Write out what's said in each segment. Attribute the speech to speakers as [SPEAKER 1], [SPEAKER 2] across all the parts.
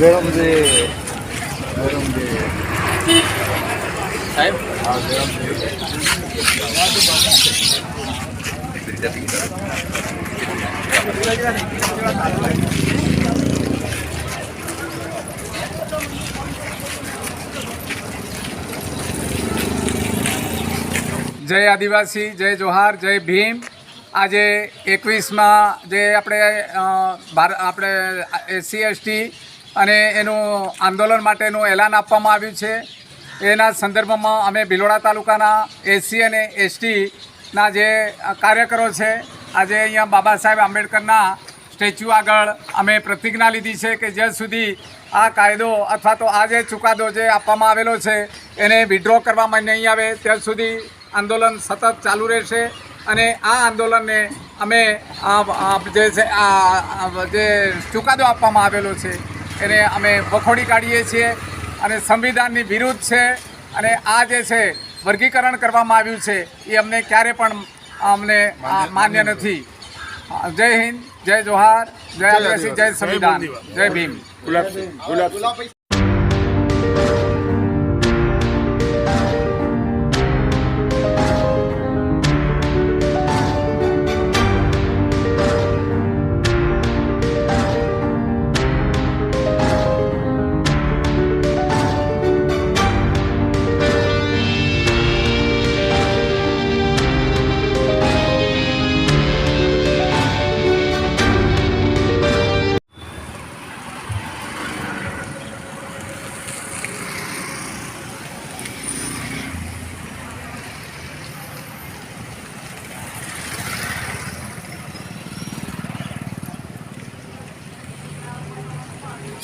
[SPEAKER 1] ગરમ છે
[SPEAKER 2] સાહેબ?
[SPEAKER 1] હા
[SPEAKER 3] જય આદિવાસી જય જોહાર જય ભીમ. આજે એકવીસમાં જે આપણે ભાર આપણે એસસી એસટી અને એનું આંદોલન માટેનું એલાન આપવામાં આવ્યું છે. એના સંદર્ભમાં અમે ભિલોડા તાલુકાના એસસી અને એસટીના જે કાર્યકરો છે, આજે અહીંયા બાબા સાહેબ આંબેડકરના સ્ટેચ્યુ આગળ અમે પ્રતિજ્ઞા લીધી છે કે જ્યાં સુધી આ કાયદો અથવા તો આ જે ચુકાદો જે આપવામાં આવેલો છે, એને વિડ્રો કરવામાં નહીં આવે, ત્યાં સુધી આંદોલન સતત ચાલુ રહેશે. અને આ આંદોલનને અમે જે છે જે ચુકાદો આપવામાં આવેલો છે એને અમે વખોડી કાઢીએ છીએ અને સંવિધાનની વિરુદ્ધ છે અને આ જે છે વર્ગીકરણ કરવામાં આવ્યું છે એ અમને ક્યારે પણ અમને માન્ય નથી. જય હિન્દ જય જોહાર જય આદિવાસી જય સંવિધાન. જય ભીમ.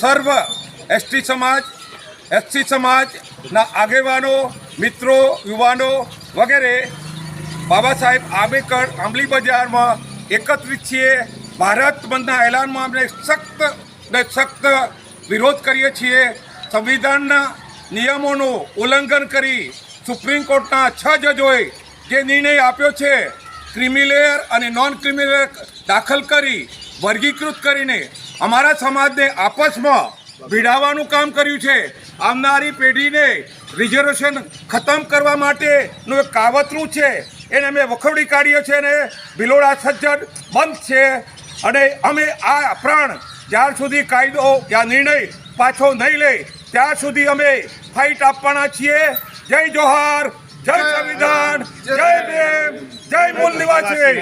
[SPEAKER 4] સર્વ એસટી સમાજ એસસી સમાજના આગેવાનો, મિત્રો, યુવાનો વગેરે બાબા સાહેબ આંબેડકર આંબલી બજારમાં એકત્રિત છીએ. ભારત બંધના એલાનમાં અમે સખ્ત ને સખ્ત વિરોધ કરીએ છીએ. સંવિધાનના નિયમોનું ઉલ્લંઘન કરી સુપ્રીમ કોર્ટના છ જજોએ જે નિર્ણય આપ્યો છે, ક્રિમિલેયર અને નોન ક્રિમિલેયર દાખલ કરી વર્ગીકૃત કરીને અમારા સમાજને આપસમાં ભીડાવવાનું કામ કર્યું છે. આવનારી પેઢીને રિઝર્વેશન ખતમ કરવા માટેનું એક કાવતરું છે. એને અમે વખોડી કાઢીએ છીએ અને ભિલોડા સજ્જડ બંધ છે. અને અમે આ પ્રાણ જ્યાર સુધી કાયદો યા નિર્ણય પાછો નહીં લે, ત્યાં સુધી અમે ફાઇટ આપવાના છીએ. જય જોહાર, જય સંવિધાન, જય ભીમ, જય મૂળ નિવાસી.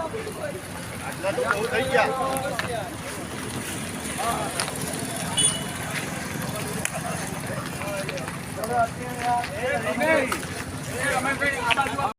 [SPEAKER 4] આટલા તો બહુ થઈ ગયા.